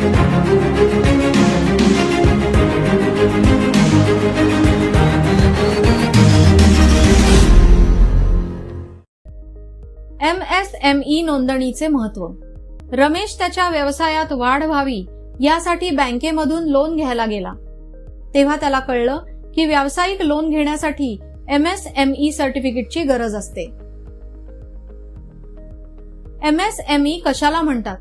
M S M E नोंदणीचे महत्त्व रमेश त्याच्या व्यवसायात वाढ व्हावी यासाठी बँकेमधून लोन घ्यायला गेला. तेव्हा त्याला कळलं की व्यावसायिक लोन घेण्यासाठी एम एस एम ई सर्टिफिकेटची गरज असते. एमएसएमई कशाला म्हणतात?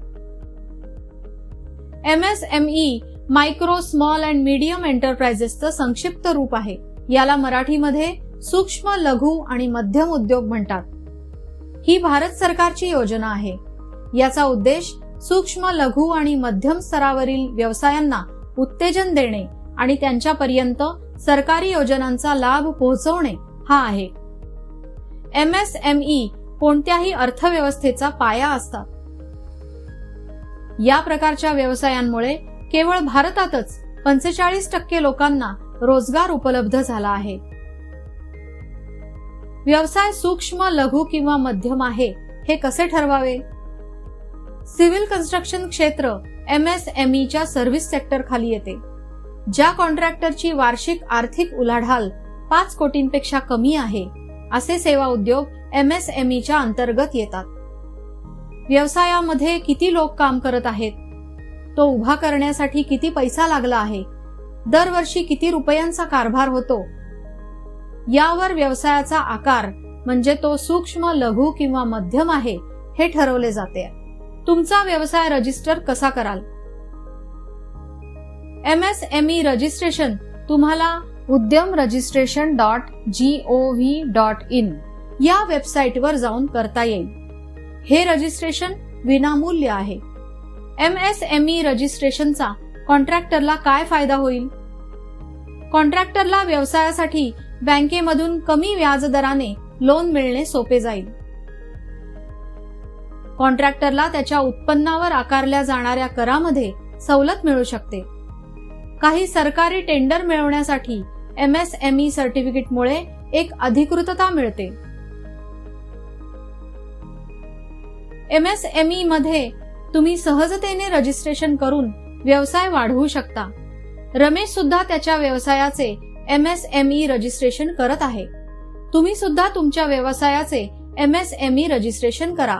M S M E micro small and medium एंटरप्राइजेसचं संक्षिप्त रूप आहे. याला मराठीमध्ये सूक्ष्म लघु आणि मध्यम उद्योग म्हणतात. ही भारत सरकारची योजना आहे. याचा उद्देश सूक्ष्म लघु आणि मध्यम स्तरावरील व्यवसायांना उत्तेजन देणे आणि त्यांच्यापर्यंत सरकारी योजनांचा लाभ पोहोचवणे हा आहे. एम एस एम ई कोणत्याही अर्थव्यवस्थेचा पाया असतात. या प्रकारच्या व्यवसायांमुळे केवळ भारतातच पंचेचाळीस टक्के लोकांना रोजगार उपलब्ध झाला आहे. व्यवसाय सूक्ष्म लघु किंवा मध्यम आहे हे कसे ठरवावे? सिव्हिल कन्स्ट्रक्शन क्षेत्र एम एस एम ईच्या सर्व्हिस सेक्टर खाली येते ज्या कॉन्ट्रॅक्टरची वार्षिक आर्थिक उलाढाल पाच कोटींपेक्षा कमी आहे असे सेवा उद्योग एम एस एम ईच्या अंतर्गत येतात. व्यवसायामध्ये किती लोक काम करत आहेत? तो उभा करण्यासाठी किती पैसा लागला आहे? दरवर्षी किती रुपयांचा कारभार होतो? यावर व्यवसायाचा आकार म्हणजे तो सूक्ष्म लघु किंवा मध्यम आहे हे ठरवले जाते. तुमचा व्यवसाय रजिस्टर कसा कराल? M S M E registration तुम्हाला Udyam registration dot G O V dot in या वेबसाईटवर जाऊन करता येईल. हे रजिस्ट्रेशन विनामूल्य आहे. एम एस एम ई रजिस्ट्रेशनचा कॉन्ट्रॅक्टरला काय फायदा होईल? कॉन्ट्रॅक्टरला व्यवसायासाठी बँकेमधून कमी व्याजदराने लोन मिळणे सोपे जाईल. कॉन्ट्रॅक्टरला त्याच्या उत्पन्नावर आकारल्या जाणाऱ्या करामध्ये सवलत मिळू शकते. काही सरकारी टेंडर मिळवण्यासाठी एम एस एम ई सर्टिफिकेटमुळे एक अधिकृतता मिळते. एम एस एम ई मध्ये तुम्ही सहजतेने रजिस्ट्रेशन करून व्यवसाय वाढवू शकता. रमेश सुद्धा त्याच्या व्यवसायाचे M S M E registration करत आहे. तुम्ही सुद्धा तुमच्या व्यवसायाचे M S M E registration करा.